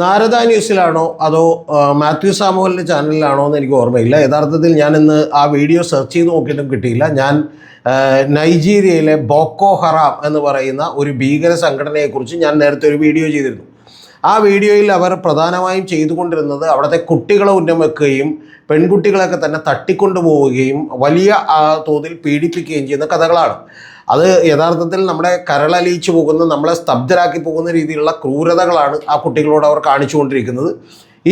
നാരദ ന്യൂസിലാണോ അതോ മാത്യു സാമുവലിന്റെ ചാനലിലാണോ എന്ന് എനിക്ക് ഓർമ്മയില്ല. യഥാർത്ഥത്തിൽ ഞാൻ ഇന്ന് ആ വീഡിയോ സെർച്ച് ചെയ്ത് നോക്കിയിട്ടും കിട്ടിയില്ല. ഞാൻ നൈജീരിയയിലെ ബോക്കോ ഹറാം എന്ന് പറയുന്ന ഒരു ഭീകര സംഘടനയെക്കുറിച്ച് ഞാൻ നേരത്തെ ഒരു വീഡിയോ ചെയ്തിരുന്നു. ആ വീഡിയോയിൽ അവർ പ്രധാനമായും ചെയ്തുകൊണ്ടിരുന്നത് അവിടുത്തെ കുട്ടികളെ ഉന്നം വെക്കുകയും പെൺകുട്ടികളൊക്കെ തന്നെ തട്ടിക്കൊണ്ടുപോവുകയും വലിയ തോതിൽ പീഡിപ്പിക്കുകയും ചെയ്യുന്ന കഥകളാണ്. അത് യഥാർത്ഥത്തിൽ നമ്മുടെ കരളലിയിച്ചു പോകുന്ന നമ്മളെ സ്തബ്ധരാക്കി പോകുന്ന രീതിയിലുള്ള ക്രൂരതകളാണ് ആ കുട്ടികളോട് അവർ കാണിച്ചുകൊണ്ടിരിക്കുന്നത്.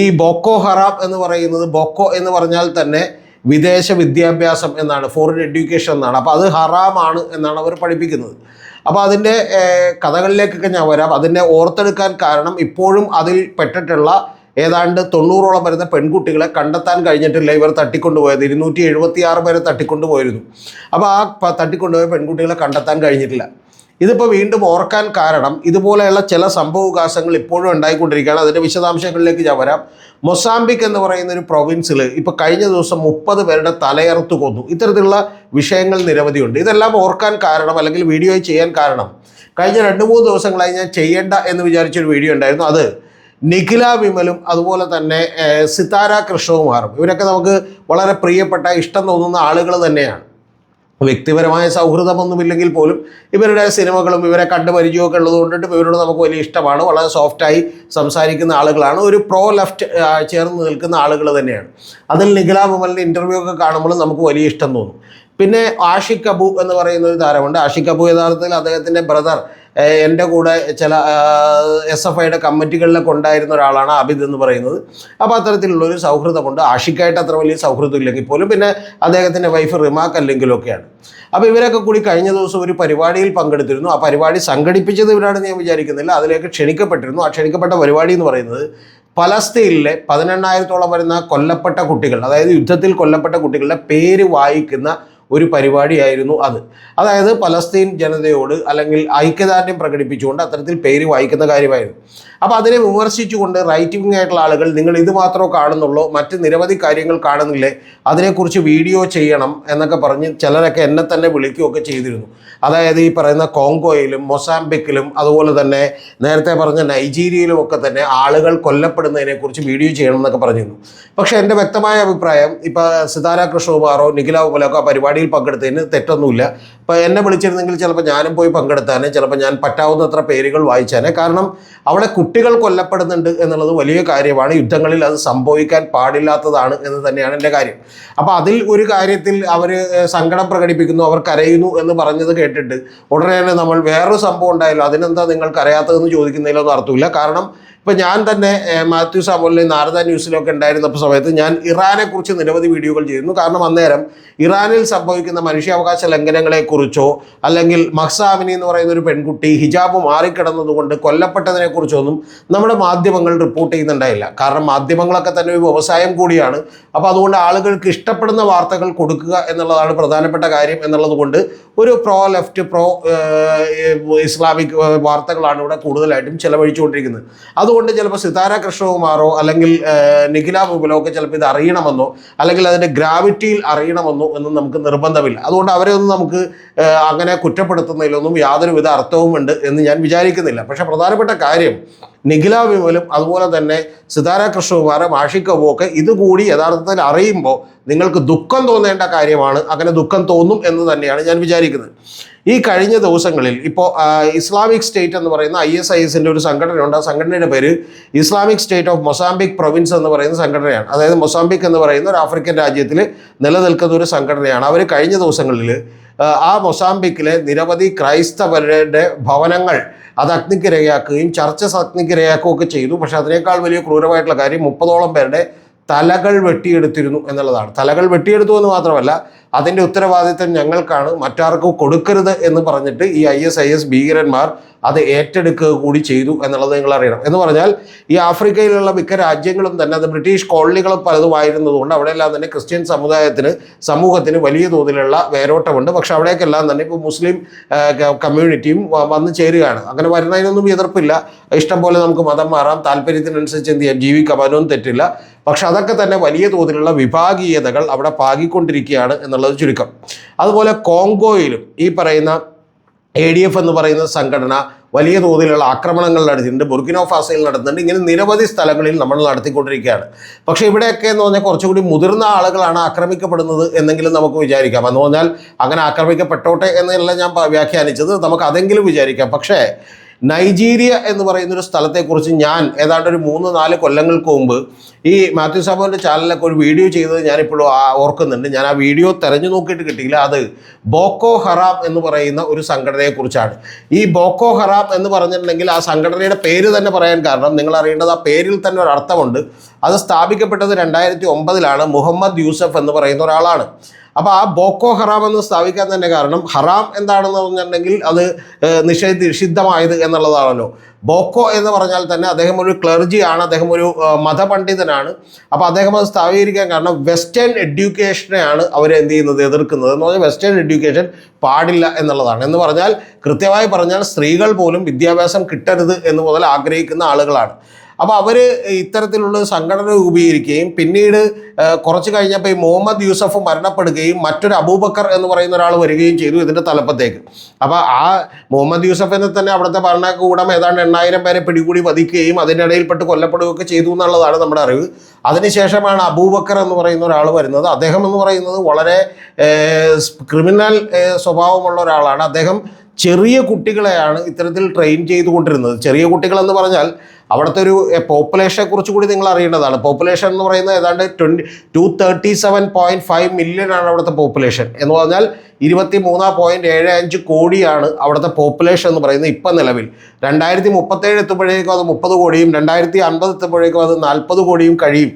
ഈ ബോക്കോ ഹറാം എന്ന് പറയുന്നത് ബോക്കോ എന്ന് പറഞ്ഞാൽ തന്നെ വിദേശ വിദ്യാഭ്യാസം എന്നാണ് ഫോറിൻ എഡ്യൂക്കേഷൻ എന്നാണ്. അപ്പോൾ അത് ഹറാമാണ് എന്നാണ് അവർ പഠിപ്പിക്കുന്നത്. അപ്പോൾ അതിന്റെ കഥകളിലേക്കൊക്കെ ഞാൻ വരാം. അതിനെ ഓർത്തെടുക്കാൻ കാരണം ഇപ്പോഴും അതിൽ പെട്ടിട്ടുള്ള ഏതാണ്ട് തൊണ്ണൂറോളം വരുന്ന പെൺകുട്ടികളെ കണ്ടെത്താൻ കഴിഞ്ഞിട്ടില്ല. ഇവർ തട്ടിക്കൊണ്ടുപോയത് ഇരുന്നൂറ്റി എഴുപത്തി ആറ് പേരെ തട്ടിക്കൊണ്ടുപോയിരുന്നു. അപ്പോൾ ആ തട്ടിക്കൊണ്ടുപോയ പെൺകുട്ടികളെ കണ്ടെത്താൻ കഴിഞ്ഞിട്ടില്ല. ഇതിപ്പോൾ വീണ്ടും ഓർക്കാൻ കാരണം ഇതുപോലെയുള്ള ചില സംഭവവികാസങ്ങൾ ഇപ്പോഴും ഉണ്ടായിക്കൊണ്ടിരിക്കുകയാണ്. അതിന്റെ വിശദാംശങ്ങളിലേക്ക് ഞാൻ വരാം. മൊസാംബിക് എന്ന് പറയുന്ന ഒരു പ്രൊവിൻസിൽ ഇപ്പോൾ കഴിഞ്ഞ ദിവസം മുപ്പത് പേരുടെ തലയറുത്ത് കൊന്നു. ഇത്തരത്തിലുള്ള വിഷയങ്ങൾ നിരവധിയുണ്ട് ഇതെല്ലാം ഓർക്കാൻ കാരണം അല്ലെങ്കിൽ വീഡിയോ ചെയ്യാൻ കാരണം കഴിഞ്ഞ രണ്ട് മൂന്ന് ദിവസങ്ങളായി ഞാൻ ചെയ്യേണ്ട എന്ന് വിചാരിച്ചൊരു വീഡിയോ ഉണ്ടായിരുന്നു. അത് നിഖില വിമലും അതുപോലെ തന്നെ സിതാര കൃഷ്ണകുമാറും. ഇവരൊക്കെ നമുക്ക് വളരെ പ്രിയപ്പെട്ട ഇഷ്ടം തോന്നുന്ന ആളുകൾ തന്നെയാണ്. വ്യക്തിപരമായ സൗഹൃദമൊന്നുമില്ലെങ്കിൽ പോലും ഇവരുടെ സിനിമകളും ഇവരെ കണ്ട് പരിചയമൊക്കെ ഉള്ളത് കൊണ്ടിട്ട് ഇവരോട് നമുക്ക് വലിയ ഇഷ്ടമാണ്. വളരെ സോഫ്റ്റായി സംസാരിക്കുന്ന ആളുകളാണ്. ഒരു പ്രോ ലെഫ്റ്റ് ചേർന്ന് നിൽക്കുന്ന ആളുകൾ തന്നെയാണ്. അതിൽ നിഖില മുമലിന്റെ ഇന്റർവ്യൂ ഒക്കെ കാണുമ്പോൾ നമുക്ക് വലിയ ഇഷ്ടം തോന്നും. പിന്നെ ആഷിഖ് അബു എന്ന് പറയുന്ന ഒരു താരമുണ്ട്. ആഷിഖ് അബു യഥാർത്ഥത്തിൽ അദ്ദേഹത്തിന്റെ ബ്രദർ എന്റെ കൂടെ ചില എസ് എഫ് ഐയുടെ കമ്മിറ്റികളിലൊക്കെ ഉണ്ടായിരുന്ന ഒരാളാണ് അബിദ് എന്ന് പറയുന്നത്. അപ്പോൾ അത്തരത്തിലുള്ളൊരു സൗഹൃദമുണ്ട്. ആഷിക്കായിട്ട് അത്ര വലിയ സൗഹൃദം ഇല്ലെങ്കിൽ പോലും പിന്നെ അദ്ദേഹത്തിന്റെ വൈഫ് റിമാക്ക് അല്ലെങ്കിലൊക്കെയാണ് അപ്പോൾ ഇവരൊക്കെ കൂടി കഴിഞ്ഞ ദിവസം ഒരു പരിപാടിയിൽ പങ്കെടുത്തിരുന്നു. ആ പരിപാടി സംഘടിപ്പിച്ചത് ഇവരാണെന്ന് ഞാൻ വിചാരിക്കുന്നില്ല. അതിലേക്ക് ക്ഷണിക്കപ്പെട്ടിരുന്നു. ആ ക്ഷണിക്കപ്പെട്ട പരിപാടി എന്ന് പറയുന്നത് പലസ്തീനിലെ പതിനെണ്ണായിരത്തോളം വരുന്ന കൊല്ലപ്പെട്ട കുട്ടികൾ അതായത് യുദ്ധത്തിൽ കൊല്ലപ്പെട്ട കുട്ടികളുടെ പേര് വായിക്കുന്ന ഒരു പരിപാടിയായിരുന്നു അത്. അതായത് പലസ്തീൻ ജനതയോട് അല്ലെങ്കിൽ ഐക്യദാർഢ്യം പ്രകടിപ്പിച്ചുകൊണ്ട് അത്തരത്തിൽ പേര് വായിക്കുന്ന കാര്യമായിരുന്നു. അപ്പോൾ അതിനെ വിമർശിച്ചുകൊണ്ട് റൈറ്റ് വിങ് ആയിട്ടുള്ള ആളുകൾ നിങ്ങൾ ഇത് മാത്രമേ കാണുന്നുള്ളൂ മറ്റ് നിരവധി കാര്യങ്ങൾ കാണുന്നില്ലേ അതിനെക്കുറിച്ച് വീഡിയോ ചെയ്യണം എന്നൊക്കെ പറഞ്ഞ് ചിലരൊക്കെ എന്നെ തന്നെ വിളിക്കുകയൊക്കെ ചെയ്തിരുന്നു. അതായത് ഈ പറയുന്ന കോങ്കോയിലും മൊസാംബിക്കിലും അതുപോലെ തന്നെ നേരത്തെ പറഞ്ഞ നൈജീരിയയിലും ഒക്കെ തന്നെ ആളുകൾ കൊല്ലപ്പെടുന്നതിനെക്കുറിച്ച് വീഡിയോ ചെയ്യണം എന്നൊക്കെ പറഞ്ഞിരുന്നു. പക്ഷേ എന്റെ വ്യക്തമായ അഭിപ്രായം ഇപ്പോൾ സിതാര കൃഷ്ണകുമാറോ നിഖില പോലൊക്കെ ആ പരിപാടിയിൽ പങ്കെടുത്തതിന് തെറ്റൊന്നുമില്ല. ഇപ്പോൾ എന്നെ വിളിച്ചിരുന്നെങ്കിൽ ചിലപ്പോൾ ഞാനും പോയി പങ്കെടുത്താനെ ചിലപ്പോൾ ഞാൻ പറ്റാവുന്നത്ര പേരുകൾ വായിച്ചാനെ. കാരണം അവിടെ കുട്ടികൾ കൊല്ലപ്പെടുന്നുണ്ട് എന്നുള്ളത് വലിയ കാര്യമാണ്. യുദ്ധങ്ങളിൽ അത് സംഭവിക്കാൻ പാടില്ലാത്തതാണ് എന്ന് തന്നെയാണ് എന്റെ കാര്യം. അപ്പോൾ അതിൽ ഒരു കാര്യത്തിൽ അവർ സങ്കടം പ്രകടിപ്പിക്കുന്നു അവർ കരയുന്നു എന്ന് പറഞ്ഞത് കേട്ടിട്ട് ഉടനെ തന്നെ നമ്മൾ വേറൊരു സംഭവം ഉണ്ടായല്ലോ. അതിനെന്താ നിങ്ങൾ കരയാത്തതെന്ന് ചോദിക്കുന്നതിലൊന്നും അർത്ഥമില്ല. കാരണം ഇപ്പം ഞാൻ തന്നെ മാത്യൂസ് മാത്യു സാമുവലിലെ നാരദ ന്യൂസിലൊക്കെ ഉണ്ടായിരുന്നപ്പോൾ സമയത്ത് ഞാൻ ഇറാനെ കുറിച്ച് നിരവധി വീഡിയോകൾ ചെയ്യുന്നു. കാരണം അന്നേരം ഇറാനിൽ സംഭവിക്കുന്ന മനുഷ്യാവകാശ ലംഘനങ്ങളെക്കുറിച്ചോ അല്ലെങ്കിൽ മഹ്സാമിനി എന്ന് പറയുന്ന ഒരു പെൺകുട്ടി ഹിജാബ് മാറിക്കിടന്നതുകൊണ്ട് കൊല്ലപ്പെട്ടതിനെക്കുറിച്ചൊന്നും നമ്മുടെ മാധ്യമങ്ങൾ റിപ്പോർട്ട് ചെയ്യുന്നുണ്ടായില്ല. കാരണം മാധ്യമങ്ങളൊക്കെ തന്നെ ഒരു വ്യവസായം കൂടിയാണ്. അപ്പോൾ അതുകൊണ്ട് ആളുകൾക്ക് ഇഷ്ടപ്പെടുന്ന വാർത്തകൾ കൊടുക്കുക എന്നുള്ളതാണ് പ്രധാനപ്പെട്ട കാര്യം എന്നുള്ളതുകൊണ്ട് ഒരു പ്രോ ലെഫ്റ്റ് പ്രോ ഇസ്ലാമിക് വാർത്തകളാണ് ഇവിടെ കൂടുതലായിട്ടും ചെലവഴിച്ചുകൊണ്ടിരിക്കുന്നത്. അതുകൊണ്ട് ചിലപ്പോൾ സിതാര കൃഷ്ണകുമാറോ അല്ലെങ്കിൽ നിഖില ബുബലോ ഒക്കെ ചിലപ്പോൾ ഇത് അറിയണമെന്നോ അല്ലെങ്കിൽ അതിന്റെ ഗ്രാവിറ്റിയിൽ അറിയണമെന്നോ എന്നും നമുക്ക് നിർബന്ധമില്ല. അതുകൊണ്ട് അവരെ ഒന്നും നമുക്ക് അങ്ങനെ കുറ്റപ്പെടുത്തുന്നതിലൊന്നും യാതൊരുവിധ വിധ അർത്ഥവുമുണ്ട് എന്ന് ഞാൻ വിചാരിക്കുന്നില്ല. പക്ഷേ പ്രധാനപ്പെട്ട കാര്യം നിഖില വിമലും അതുപോലെ തന്നെ സിതാര കൃഷ്ണകുമാറും മാഷിക്കവും ഒക്കെ ഇതുകൂടി യഥാർത്ഥത്തിൽ അറിയുമ്പോൾ നിങ്ങൾക്ക് ദുഃഖം തോന്നേണ്ട കാര്യമാണ്. അങ്ങനെ ദുഃഖം തോന്നും എന്ന് തന്നെയാണ് ഞാൻ വിചാരിക്കുന്നത്. ഈ കഴിഞ്ഞ ദിവസങ്ങളിൽ ഇപ്പോൾ ഇസ്ലാമിക് സ്റ്റേറ്റ് എന്ന് പറയുന്ന ഐ എസ് ഐ എസിന്റെ ഒരു സംഘടനയുണ്ട്. ആ സംഘടനയുടെ പേര് Islamic State of Mozambique province എന്ന് പറയുന്ന സംഘടനയാണ്. അതായത് മൊസാംബിക് എന്ന് പറയുന്ന ഒരു ആഫ്രിക്കൻ രാജ്യത്തിൽ നിലനിൽക്കുന്ന ഒരു സംഘടനയാണ്. അവർ കഴിഞ്ഞ ദിവസങ്ങളിൽ ആ, മൊസാംബിക്കിലെ നിരവധി ക്രൈസ്തവരുടെ ഭവനങ്ങൾ അത് അഗ്നിക്കിരയാക്കുകയും ചർച്ചസ് അഗ്നിക്കിരയാക്കുകയും ഒക്കെ ചെയ്തു. പക്ഷേ അതിനേക്കാൾ വലിയ ക്രൂരമായിട്ടുള്ള കാര്യം മുപ്പതോളം പേരുടെ തലകൾ വെട്ടിയെടുത്തിരുന്നു എന്നുള്ളതാണ്. തലകൾ വെട്ടിയെടുത്തു എന്ന് മാത്രമല്ല അതിന്റെ ഉത്തരവാദിത്തം ഞങ്ങൾക്കാണ്. മറ്റാർക്കും കൊടുക്കരുത് എന്ന് പറഞ്ഞിട്ട് ഈ ഐ എസ് ഐ എസ് ഭീകരന്മാർ അത് ഏറ്റെടുക്കുക കൂടി ചെയ്തു എന്നുള്ളത് നിങ്ങൾ അറിയണം. എന്ന് പറഞ്ഞാൽ ഈ ആഫ്രിക്കയിലുള്ള മിക്ക രാജ്യങ്ങളും തന്നെ അത് ബ്രിട്ടീഷ് കോളനികളും പലതും ആയിരുന്നതുകൊണ്ട് അവിടെയെല്ലാം തന്നെ ക്രിസ്ത്യൻ സമുദായത്തിന് സമൂഹത്തിന് വലിയ തോതിലുള്ള വേരോട്ടമുണ്ട്. പക്ഷെ അവിടേക്കെല്ലാം തന്നെ ഇപ്പോൾ മുസ്ലിം കമ്മ്യൂണിറ്റിയും വന്നു ചേരുകയാണ്. അങ്ങനെ വരുന്നതിനൊന്നും എതിർപ്പില്ല. ഇഷ്ടം പോലെ നമുക്ക് മതം മാറാം. താല്പര്യത്തിനനുസരിച്ച് എന്ത് ചെയ്യാം? ജീവിക്കാം. അതിനൊന്നും തെറ്റില്ല. പക്ഷെ അതൊക്കെ തന്നെ വലിയ തോതിലുള്ള വിഭാഗീയതകൾ അവിടെ പാകിക്കൊണ്ടിരിക്കുകയാണ് എന്നുള്ളത് ചുരുക്കം. അതുപോലെ കോങ്കോയിലും ഈ പറയുന്ന എ ഡി എഫ് എന്ന് പറയുന്ന സംഘടന വലിയ തോതിലുള്ള ആക്രമണങ്ങൾ നടത്തിയിട്ടുണ്ട്. ബുർക്കിനോ ഫാസയിൽ നടത്തുന്നുണ്ട്. ഇങ്ങനെ നിരവധി സ്ഥലങ്ങളിൽ നമ്മൾ നടത്തിക്കൊണ്ടിരിക്കുകയാണ്. പക്ഷേ ഇവിടെയൊക്കെ എന്ന് പറഞ്ഞാൽ കുറച്ചുകൂടി മുതിർന്ന ആളുകളാണ് ആക്രമിക്കപ്പെടുന്നത് എന്നെങ്കിലും നമുക്ക് വിചാരിക്കാം. എന്ന് പറഞ്ഞാൽ അങ്ങനെ ആക്രമിക്കപ്പെട്ടോട്ടെ എന്നല്ല ഞാൻ വ്യാഖ്യാനിച്ചത്. നമുക്ക് അതെങ്കിലും വിചാരിക്കാം. പക്ഷേ നൈജീരിയ എന്ന് പറയുന്ന ഒരു സ്ഥലത്തെക്കുറിച്ച് ഞാൻ ഏതാണ്ട് ഒരു മൂന്ന് നാല് കൊല്ലങ്ങൾക്ക് മുമ്പ് ഈ മാത്യു സാബുവിന്റെ ചാനലിലൊക്കെ ഒരു വീഡിയോ ചെയ്തത് ഞാനിപ്പോഴും ഓർക്കുന്നുണ്ട്. ഞാൻ ആ വീഡിയോ തെരഞ്ഞു നോക്കിയിട്ട് കിട്ടിയില്ല. അത് ബോക്കോ ഹറാം എന്ന് പറയുന്ന ഒരു സംഘടനയെക്കുറിച്ചാണ്. ഈ ബോക്കോ ഹറാം എന്ന് പറഞ്ഞിട്ടുണ്ടെങ്കിൽ ആ സംഘടനയുടെ പേര് തന്നെ പറയാൻ കാരണം നിങ്ങൾ അറിയേണ്ടത് ആ പേരിൽ തന്നെ ഒരു അർത്ഥമുണ്ട്. അത് സ്ഥാപിക്കപ്പെട്ടത് രണ്ടായിരത്തി ഒമ്പതിലാണ് മുഹമ്മദ് യൂസഫ് എന്ന് പറയുന്ന ഒരാളാണ്. അപ്പോൾ ആ ബോക്കോ ഹറാം എന്ന് സ്ഥാപിക്കാൻ തന്നെ കാരണം ഹറാം എന്താണെന്ന് പറഞ്ഞിട്ടുണ്ടെങ്കിൽ അത് നിഷേധി നിഷിദ്ധമായത് എന്നുള്ളതാണല്ലോ. ബോക്കോ എന്ന് പറഞ്ഞാൽ തന്നെ അദ്ദേഹം ഒരു ക്ലർജിയാണ് അദ്ദേഹം ഒരു മതപണ്ഡിതനാണ്. അപ്പോൾ അദ്ദേഹം അത് സ്ഥാപീകരിക്കാൻ കാരണം വെസ്റ്റേൺ എഡ്യൂക്കേഷനെയാണ് അവർ എന്ത് ചെയ്യുന്നത് എതിർക്കുന്നത്. എന്ന് പറഞ്ഞാൽ വെസ്റ്റേൺ എഡ്യൂക്കേഷൻ പാടില്ല എന്നുള്ളതാണ്. എന്ന് പറഞ്ഞാൽ കൃത്യമായി പറഞ്ഞാൽ സ്ത്രീകൾ പോലും വിദ്യാഭ്യാസം കിട്ടരുത് എന്ന് മുതൽ ആഗ്രഹിക്കുന്ന ആളുകളാണ്. അപ്പോൾ അവർ ഇത്തരത്തിലുള്ള സംഘടന രൂപീകരിക്കുകയും പിന്നീട് കുറച്ച് കഴിഞ്ഞപ്പോൾ ഈ മുഹമ്മദ് യൂസഫ് മരണപ്പെടുകയും മറ്റൊരു അബൂബക്കർ എന്ന് പറയുന്ന ഒരാൾ വരികയും ചെയ്തു ഇതിന്റെ തലപ്പത്തേക്ക്. അപ്പോൾ ആ മുഹമ്മദ് യൂസഫിനെ തന്നെ അവിടുത്തെ ഭരണകൂടം ഏതാണ്ട് എണ്ണായിരം പേരെ പിടികൂടി വധിക്കുകയും അതിനിടയിൽപ്പെട്ട് കൊല്ലപ്പെടുകയൊക്കെ ചെയ്തു എന്നുള്ളതാണ് നമ്മുടെ അറിവ്. അതിനുശേഷമാണ് അബൂബക്കർ എന്ന് പറയുന്ന ഒരാൾ വരുന്നത്. അദ്ദേഹം എന്ന് പറയുന്നത് വളരെ ക്രിമിനൽ സ്വഭാവമുള്ള ഒരാളാണ്. അദ്ദേഹം ചെറിയ കുട്ടികളെയാണ് ഇത്തരത്തിൽ ട്രെയിൻ ചെയ്തുകൊണ്ടിരുന്നത്. ചെറിയ കുട്ടികൾ എന്ന് പറഞ്ഞാൽ അവിടുത്തെ ഒരു പോപ്പുലേഷനെ കുറിച്ച് കൂടി നിങ്ങൾ അറിയേണ്ടതാണ്. പോപ്പുലേഷൻ എന്ന് പറയുന്നത് ഏതാണ്ട് twenty two thirty seven point five million ആണ് അവിടുത്തെ പോപ്പുലേഷൻ എന്ന് പറഞ്ഞാൽ ഇരുപത്തി മൂന്ന് പോയിന്റ് ഏഴ് അഞ്ച് കോടിയാണ് അവിടുത്തെ പോപ്പുലേഷൻ എന്ന് പറയുന്നത് ഇപ്പം നിലവിൽ. രണ്ടായിരത്തി മുപ്പത്തേഴ് എത്തുമ്പോഴേക്കും അത് മുപ്പത് കോടിയും രണ്ടായിരത്തി അൻപത് എത്തുമ്പോഴേക്കും അത് നാൽപ്പത് കോടിയും കഴിയും.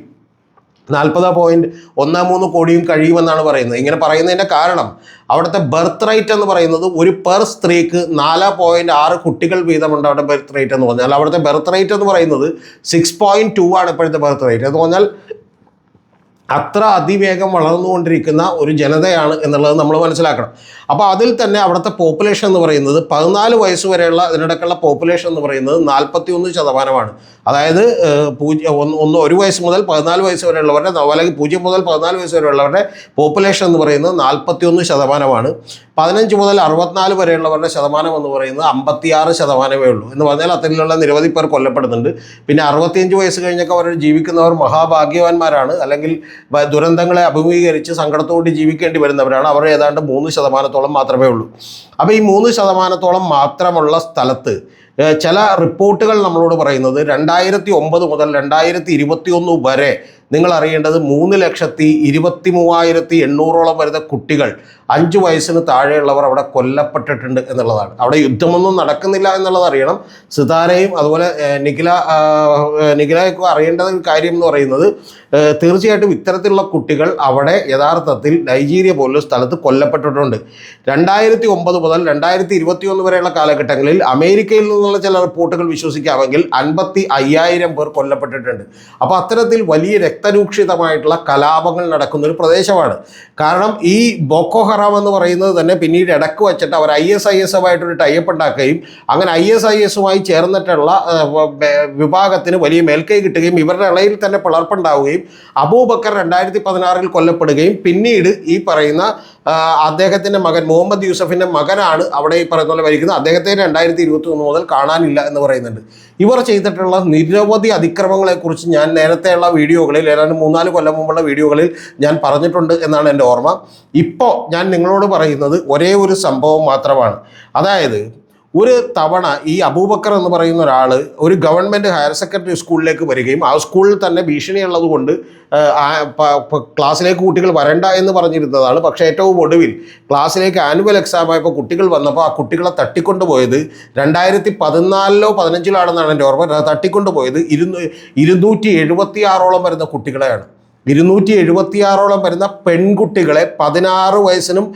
നാൽപ്പത് പോയിന്റ് ഒന്നാം മൂന്ന് കോടിയും കഴിയുമെന്നാണ് പറയുന്നത്. ഇങ്ങനെ പറയുന്നതിന്റെ കാരണം അവിടുത്തെ ബർത്ത് റേറ്റ് എന്ന് പറയുന്നത് ഒരു പെർ സ്ത്രീക്ക് നാല് പോയിന്റ് ആറ് കുട്ടികൾ വീതമുണ്ട് അവിടെ ബർത്ത് റേറ്റ് എന്ന് പറഞ്ഞാൽ. അവിടുത്തെ ബർത്ത് റേറ്റ് എന്ന് പറയുന്നത് സിക്സ് പോയിന്റ് ടു ആണ് ഇപ്പോഴത്തെ ബർത്ത് റേറ്റ് എന്ന് പറഞ്ഞാൽ അത്ര അതിവേഗം വളർന്നുകൊണ്ടിരിക്കുന്ന ഒരു ജനതയാണ് എന്നുള്ളത് നമ്മൾ മനസ്സിലാക്കണം. അപ്പോൾ അതിൽ തന്നെ അവിടുത്തെ പോപ്പുലേഷൻ എന്ന് പറയുന്നത് പതിനാല് വയസ്സ് വരെയുള്ള അതിനിടയ്ക്കുള്ള പോപ്പുലേഷൻ എന്ന് പറയുന്നത് നാൽപ്പത്തി ഒന്ന് ശതമാനമാണ്. അതായത് പൂജ്യം ഒന്ന് ഒരു വയസ്സ് മുതൽ പതിനാല് വയസ്സ് വരെയുള്ളവരുടെ അല്ലെങ്കിൽ പൂജ്യം മുതൽ പതിനാല് വയസ്സ് വരെയുള്ളവരുടെ പോപ്പുലേഷൻ എന്ന് പറയുന്നത് നാൽപ്പത്തി ഒന്ന് ശതമാനമാണ്. പതിനഞ്ച് മുതൽ അറുപത്തിനാല് വരെയുള്ളവരുടെ ശതമാനം എന്ന് പറയുന്നത് അമ്പത്തിയാറ് ശതമാനമേ ഉള്ളൂ. എന്ന് പറഞ്ഞാൽ അത്തരത്തിലുള്ള നിരവധി പേർ കൊല്ലപ്പെടുന്നുണ്ട്. പിന്നെ അറുപത്തിയഞ്ച് വയസ്സ് കഴിഞ്ഞൊക്കെ അവർ ജീവിക്കുന്നവർ മഹാഭാഗ്യവാന്മാരാണ്. അല്ലെങ്കിൽ ദുരന്തങ്ങളെ അഭിമുഖീകരിച്ച് സങ്കടത്തോടെ ജീവിക്കേണ്ടി വരുന്നവരാണ്. അവർ ഏതാണ്ട് മൂന്ന് ശതമാനത്തോളം മാത്രമേ ഉള്ളൂ. അപ്പോൾ ഈ മൂന്ന് ശതമാനത്തോളം മാത്രമുള്ള സ്ഥലത്ത് ചില റിപ്പോർട്ടുകൾ നമ്മളോട് പറയുന്നത് രണ്ടായിരത്തി ഒമ്പത് മുതൽ രണ്ടായിരത്തി ഇരുപത്തി ഒന്ന് വരെ നിങ്ങൾ അറിയേണ്ടത് മൂന്ന് ലക്ഷത്തി ഇരുപത്തി മൂവായിരത്തി എണ്ണൂറോളം വരുന്ന കുട്ടികൾ അഞ്ച് വയസ്സിന് താഴെയുള്ളവർ അവിടെ കൊല്ലപ്പെട്ടിട്ടുണ്ട് എന്നുള്ളതാണ്. അവിടെ യുദ്ധമൊന്നും നടക്കുന്നില്ല എന്നുള്ളത് അറിയണം. സിതാരയും അതുപോലെ നിഖില നിഖിലയൊക്കെ അറിയേണ്ട ഒരു കാര്യം എന്ന് പറയുന്നത് തീർച്ചയായിട്ടും ഇത്തരത്തിലുള്ള കുട്ടികൾ അവിടെ യഥാർത്ഥത്തിൽ നൈജീരിയ പോലുള്ള സ്ഥലത്ത് കൊല്ലപ്പെട്ടിട്ടുണ്ട്. രണ്ടായിരത്തി ഒമ്പത് മുതൽ രണ്ടായിരത്തി ഇരുപത്തി ഒന്ന് വരെയുള്ള കാലഘട്ടങ്ങളിൽ അമേരിക്കയിൽ നിന്നുള്ള ചില റിപ്പോർട്ടുകൾ വിശ്വസിക്കാമെങ്കിൽ അൻപത്തി അയ്യായിരം പേർ കൊല്ലപ്പെട്ടിട്ടുണ്ട്. അപ്പോൾ അത്തരത്തിൽ വലിയ രക്തരൂക്ഷിതമായിട്ടുള്ള കലാപങ്ങൾ നടക്കുന്ന ഒരു പ്രദേശമാണ്. കാരണം ഈ ബോക്കോ ഹറാം എന്ന് പറയുന്നത് തന്നെ പിന്നീട് ഇടയ്ക്ക് വെച്ചിട്ട് അവർ ഐ എസ് ഐ എസ് ആയിട്ടൊരു ടൈപ്പ് ഉണ്ടാക്കുകയും അങ്ങനെ ഐ എസ് ഐ എസുമായി ചേർന്നിട്ടുള്ള വിഭാഗത്തിന് വലിയ മേൽക്കൈ കിട്ടുകയും ഇവരുടെ ഇളയിൽ തന്നെ പിളർപ്പുണ്ടാവുകയും അബൂബക്കർ രണ്ടായിരത്തി പതിനാറിൽ കൊല്ലപ്പെടുകയും പിന്നീട് ഈ പറയുന്ന അദ്ദേഹത്തിന്റെ മകൻ മുഹമ്മദ് യൂസഫിന്റെ മകനാണ് അവിടെ ഈ പറയുന്ന പോലെ ഭരിക്കുന്നത്. അദ്ദേഹത്തെ രണ്ടായിരത്തി ഇരുപത്തി ഒന്ന് മുതൽ കാണാനില്ല എന്ന് പറയുന്നുണ്ട്. ഇവർ ചെയ്തിട്ടുള്ള നിരവധി അതിക്രമങ്ങളെക്കുറിച്ച് ഞാൻ നേരത്തെയുള്ള വീഡിയോകളിൽ ഏതാണ്ട് മൂന്നാൽ കൊല്ലം മുമ്പുള്ള വീഡിയോകളിൽ ഞാൻ പറഞ്ഞിട്ടുണ്ട് എന്നാണ് എന്റെ ഓർമ്മ. ഇപ്പോൾ ഞാൻ നിങ്ങളോട് പറയുന്നത് ഒരേ ഒരു സംഭവം മാത്രമാണ്. അതായത് ഒരു തവണ ഈ അബൂബക്കർ എന്ന് പറയുന്ന ഒരാൾ ഒരു ഗവൺമെന്റ് ഹയർ സെക്കൻഡറി സ്കൂളിലേക്ക് വരികയും ആ സ്കൂളിൽ തന്നെ ഭീഷണിയുള്ളത് കൊണ്ട് ക്ലാസ്സിലേക്ക് കുട്ടികൾ വരണ്ട എന്ന് പറഞ്ഞിരുന്നതാണ്. പക്ഷേ ഏറ്റവും ഒടുവിൽ ക്ലാസ്സിലേക്ക് ആനുവൽ എക്സാം ആയപ്പോൾ കുട്ടികൾ വന്നപ്പോൾ ആ കുട്ടികളെ തട്ടിക്കൊണ്ടുപോയത് രണ്ടായിരത്തി പതിനാലിലോ പതിനഞ്ചിലോ ആണെന്നാണ് എന്റെ ഓർമ്മ തട്ടിക്കൊണ്ടുപോയത് ഇരുന്നൂ ഇരുന്നൂറ്റി എഴുപത്തി ആറോളം വരുന്ന കുട്ടികളെയാണ്. ഇരുന്നൂറ്റി എഴുപത്തിയാറോളം വരുന്ന പെൺകുട്ടികളെ പതിനാറ് വയസ്സിനും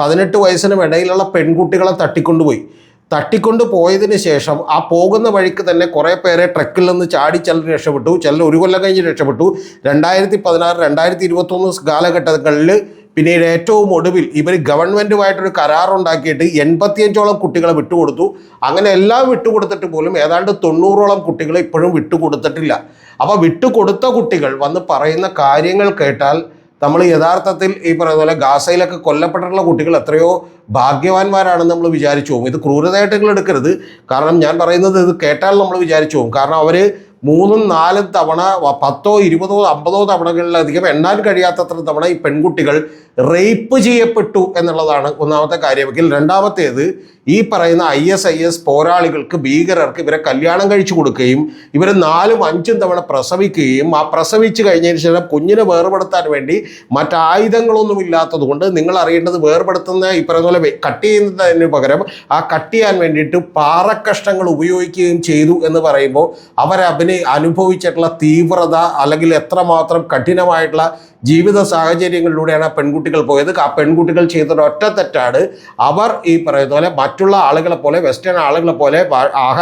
പതിനെട്ട് വയസ്സിനും ഇടയിലുള്ള പെൺകുട്ടികളെ തട്ടിക്കൊണ്ടുപോയി. തട്ടിക്കൊണ്ട് പോയതിന് ശേഷം ആ പോകുന്ന വഴിക്ക് തന്നെ കുറേ പേരെ ട്രക്കിൽ നിന്ന് ചാടി ചിലർ രക്ഷപ്പെട്ടു ചിലർ ഒരു കൊല്ലം കഴിഞ്ഞ് രക്ഷപ്പെട്ടു. രണ്ടായിരത്തി പതിനാറ് രണ്ടായിരത്തി ഇരുപത്തൊന്ന് കാലഘട്ടങ്ങളിൽ പിന്നീട് ഏറ്റവും ഒടുവിൽ ഇവർ ഗവൺമെന്റുമായിട്ടൊരു കരാറുണ്ടാക്കിയിട്ട് എൺപത്തിയഞ്ചോളം കുട്ടികളെ വിട്ടുകൊടുത്തു. അങ്ങനെ എല്ലാം വിട്ടുകൊടുത്തിട്ട് പോലും ഏതാണ്ട് തൊണ്ണൂറോളം കുട്ടികളെ ഇപ്പോഴും വിട്ടുകൊടുത്തിട്ടില്ല. അപ്പോൾ വിട്ടുകൊടുത്ത കുട്ടികൾ വന്ന് പറയുന്ന കാര്യങ്ങൾ കേട്ടാൽ നമ്മൾ യഥാർത്ഥത്തിൽ ഈ പറയുന്ന പോലെ ഗാസയിലൊക്കെ കൊല്ലപ്പെട്ടിട്ടുള്ള കുട്ടികൾ എത്രയോ ഭാഗ്യവാന്മാരാണെന്ന് നമ്മൾ വിചാരിച്ചു പോകും. ഇത് ക്രൂരതയായിട്ട് നിങ്ങൾ എടുക്കരുത്. കാരണം ഞാൻ പറയുന്നത് ഇത് കേട്ടാൽ നമ്മൾ വിചാരിച്ചു പോകും. കാരണം അവർ മൂന്നും നാലും തവണ പത്തോ ഇരുപതോ അമ്പതോ തവണകളിലധികം എണ്ണാൻ കഴിയാത്തത്ര തവണ ഈ പെൺകുട്ടികൾ റേപ്പ് ചെയ്യപ്പെട്ടു എന്നുള്ളതാണ് ഒന്നാമത്തെ കാര്യമെങ്കിൽ രണ്ടാമത്തേത് ഈ പറയുന്ന ഐ എസ് ഐ എസ് പോരാളികൾക്ക് ഭീകരർക്ക് ഇവരെ കല്യാണം കഴിച്ചു കൊടുക്കുകയും ഇവർ നാലും അഞ്ചും തവണ പ്രസവിക്കുകയും ആ പ്രസവിച്ചു കഴിഞ്ഞതിന് ശേഷം കുഞ്ഞിനെ വേർപെടുത്താൻ വേണ്ടി മറ്റായുധങ്ങളൊന്നും ഇല്ലാത്തത് കൊണ്ട് നിങ്ങൾ അറിയേണ്ടത് വേർപെടുത്തുന്ന ഈ പറയുന്ന പോലെ കട്ട് ചെയ്യുന്നതിന് പകരം ആ കട്ട് ചെയ്യാൻ വേണ്ടിയിട്ട് പാറക്കഷ്ണങ്ങൾ ഉപയോഗിക്കുകയും ചെയ്തു എന്ന് പറയുമ്പോൾ അവർ അഭിനയ അനുഭവിച്ചിട്ടുള്ള തീവ്രത അല്ലെങ്കിൽ എത്രമാത്രം കഠിനമായിട്ടുള്ള ജീവിത സാഹചര്യങ്ങളിലൂടെയാണ് ആ പെൺകുട്ടികൾ പോയത്. ആ പെൺകുട്ടികൾ ചെയ്തൊരു ഒറ്റ തെറ്റാണ്. അവർ ഈ പറയുന്ന പോലെ മറ്റുള്ള ആളുകളെ പോലെ വെസ്റ്റേൺ ആളുകളെ പോലെ ആഹ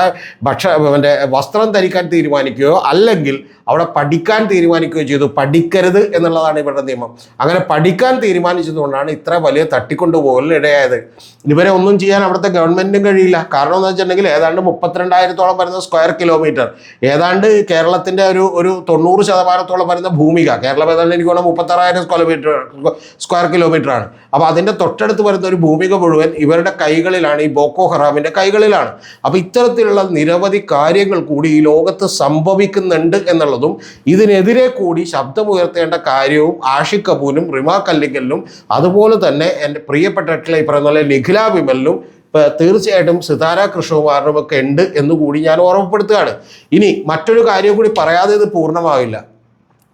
ഭക്ഷ മറ്റേ വസ്ത്രം ധരിക്കാൻ തീരുമാനിക്കുകയോ അല്ലെങ്കിൽ അവിടെ പഠിക്കാൻ തീരുമാനിക്കുകയോ ചെയ്തു. പഠിക്കരുത് എന്നുള്ളതാണ് ഇവരുടെ നിയമം. അങ്ങനെ പഠിക്കാൻ തീരുമാനിച്ചതുകൊണ്ടാണ് ഇത്ര വലിയ തട്ടിക്കൊണ്ടുപോകലിന് ഇടയായത് ഇവരെ ഒന്നും ചെയ്യാൻ അവിടുത്തെ ഗവൺമെന്റിനും കഴിയില്ല. കാരണം എന്ന് വെച്ചിട്ടുണ്ടെങ്കിൽ ഏതാണ്ട് മുപ്പത്തിരണ്ടായിരത്തോളം വരുന്ന സ്ക്വയർ കിലോമീറ്റർ. ഏതാണ്ട് കേരളത്തിന്റെ ഒരു ഒരു തൊണ്ണൂറ് ശതമാനത്തോളം വരുന്ന ഭൂമിക. കേരളം ഏതാണ്ട് എനിക്ക് വേണം മുപ്പത്താറായിരം സ്ക്വയർ മീറ്റർ സ്ക്വയർ കിലോമീറ്റർ ആണ്. അപ്പോൾ അതിന്റെ തൊട്ടടുത്ത് വരുന്ന ഒരു ഭൂമിക മുഴുവൻ ഇവരുടെ കൈകളിലാണ് ഈ ബോക്കോ ഹറാമിന്റെ കൈകളിലാണ്. അപ്പോൾ ഇത്തരത്തിലുള്ള നിരവധി കാര്യങ്ങൾ കൂടി ഈ ലോകത്ത് സംഭവിക്കുന്നുണ്ട് എന്നുള്ളതും ഇതിനെതിരെ കൂടി ശബ്ദമുയർത്തേണ്ട കാര്യവും ആഷിഖ് കപൂരും റിമാ കല്ലിക്കലിനും അതുപോലെ തന്നെ എന്റെ പ്രിയപ്പെട്ടിട്ടുള്ള ഈ പറയുന്ന നിഖില വിമലിനും തീർച്ചയായിട്ടും സിതാര കൃഷ്ണകുമാറിനും ഒക്കെ ഉണ്ട് എന്ന് കൂടി ഞാൻ ഓർമ്മപ്പെടുത്തുകയാണ്. ഇനി മറ്റൊരു കാര്യം കൂടി പറയാതെ ഇത് പൂർണമാവില്ല.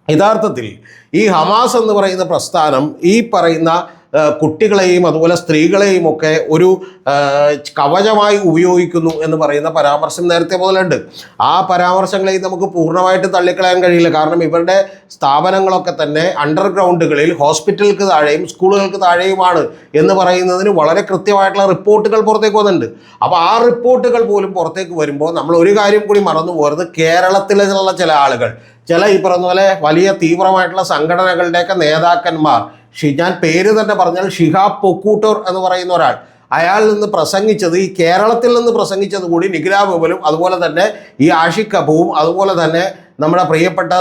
യഥാർത്ഥത്തിൽ ഈ ഹമാസ് എന്ന് പറയുന്ന പ്രസ്ഥാനം ഈ പറയുന്ന കുട്ടികളെയും അതുപോലെ സ്ത്രീകളെയും ഒക്കെ ഒരു കവചമായി ഉപയോഗിക്കുന്നു എന്ന് പറയുന്ന പരാമർശം നേരത്തെ മുതലുണ്ട്. ആ പരാമർശങ്ങളെയും നമുക്ക് പൂർണമായിട്ട് തള്ളിക്കളയാൻ കഴിയില്ല. കാരണം ഇവരുടെ സ്ഥാപനങ്ങളൊക്കെ തന്നെ അണ്ടർഗ്രൗണ്ടുകളിൽ ഹോസ്പിറ്റലുകൾക്ക് താഴെയും സ്കൂളുകൾക്ക് താഴെയുമാണ് എന്ന് പറയുന്നതിന് വളരെ കൃത്യമായിട്ടുള്ള റിപ്പോർട്ടുകൾ പുറത്തേക്ക് വന്നിട്ടുണ്ട്. അപ്പോൾ ആ റിപ്പോർട്ടുകൾ പോലും പുറത്തേക്ക് വരുമ്പോൾ നമ്മൾ ഒരു കാര്യം കൂടി മറന്നു പോകരുത്. കേരളത്തിലുള്ള ചില ആളുകൾ ചില ഈ പറഞ്ഞ പോലെ വലിയ തീവ്രമായിട്ടുള്ള സംഘടനകളുടെയൊക്കെ നേതാക്കന്മാർ ഞാൻ പേര് തന്നെ പറഞ്ഞാൽ ഷിഹാ പൊക്കൂട്ടൂർ എന്ന് പറയുന്ന ഒരാൾ. അയാൾ നിന്ന് പ്രസംഗിച്ചത് ഈ കേരളത്തിൽ നിന്ന് പ്രസംഗിച്ചത് കൂടി നിഖില ബബലും അതുപോലെ തന്നെ ഈ ആഷിഖ് അതുപോലെ തന്നെ നമ്മുടെ പ്രിയപ്പെട്ട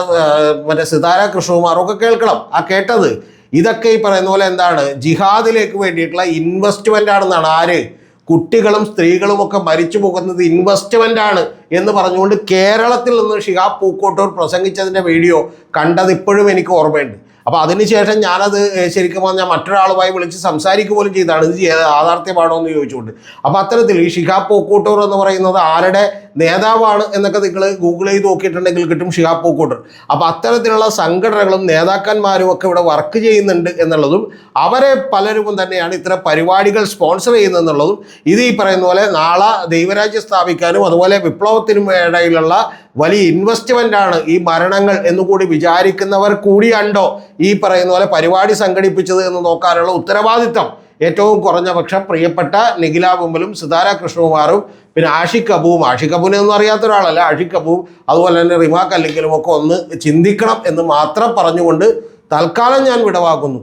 മറ്റേ സിതാര കൃഷ്ണകുമാറും ഒക്കെ കേൾക്കണം. ആ കേട്ടത്. ഇതൊക്കെ ഈ പറയുന്ന പോലെ എന്താണ്? ജിഹാദിലേക്ക് വേണ്ടിയിട്ടുള്ള ഇൻവെസ്റ്റ്മെന്റ് ആണെന്നാണ്. ആര്? കുട്ടികളും സ്ത്രീകളും ഒക്കെ മരിച്ചു പോകുന്നത് ഇൻവെസ്റ്റ്മെന്റ് ആണ്. എന്ന് പറഞ്ഞുകൊണ്ട് കേരളത്തിൽ നിന്ന് ഷിഹാബ് പൂക്കോട്ടൂർ പ്രസംഗിച്ചതിന്റെ വീഡിയോ കണ്ടത് ഇപ്പോഴും എനിക്ക് ഓർമ്മയുണ്ട്. അപ്പോൾ അതിനുശേഷം ഞാനത് ശരിക്കും പറഞ്ഞാൽ മറ്റൊരാളുമായി വിളിച്ച് സംസാരിക്കുക പോലും ചെയ്താണ് ഇത് യാഥാർത്ഥ്യമാണോ എന്ന് ചോദിച്ചുകൊണ്ട്. അപ്പോൾ അത്തരത്തിൽ ഈ ഷിഹാബ് പൂക്കോട്ടൂർ എന്ന് പറയുന്നത് ആരുടെ നേതാവാണ് എന്നൊക്കെ നിങ്ങൾ ഗൂഗിൾ ചെയ്ത് നോക്കിയിട്ടുണ്ടെങ്കിൽ കിട്ടും ഷിഹാബ് പൂക്കോട്ടൂർ. അപ്പോൾ അത്തരത്തിലുള്ള സംഘടനകളും നേതാക്കന്മാരും ഒക്കെ ഇവിടെ വർക്ക് ചെയ്യുന്നുണ്ട് എന്നുള്ളതും അവരെ പലരും തന്നെയാണ് ഇത്തരം പരിപാടികൾ സ്പോൺസർ ചെയ്യുന്നതെന്നുള്ളതും ഇത് ഈ പറയുന്ന പോലെ നാളെ ദൈവരാജ്യം സ്ഥാപിക്കാനും അതുപോലെ വിപ്ലവത്തിനും ഇടയിലുള്ള വലിയ ഇൻവെസ്റ്റ്മെന്റ് ആണ് ഈ മരണങ്ങൾ എന്നുകൂടി വിചാരിക്കുന്നവർ കൂടിയുണ്ടോ? ഈ പറയുന്ന പോലെ പരിപാടി സംഘടിപ്പിച്ചത് എന്ന് നോക്കാനുള്ള ഉത്തരവാദിത്തം ഏറ്റവും കുറഞ്ഞ പക്ഷം പ്രിയപ്പെട്ട നിഖില ബുമ്പലും സിതാര കൃഷ്ണകുമാറും പിന്നെ ആഷിഖ് അബുവും ആഷിഖ് അബുവിനെ ഒന്നും അറിയാത്ത ഒരാളല്ല. ആഷിഖ് കപൂവും അതുപോലെ തന്നെ റിമാ അല്ലെങ്കിലും ഒക്കെ ഒന്ന് ചിന്തിക്കണം എന്ന് മാത്രം പറഞ്ഞുകൊണ്ട് തൽക്കാലം ഞാൻ വിടവാക്കുന്നു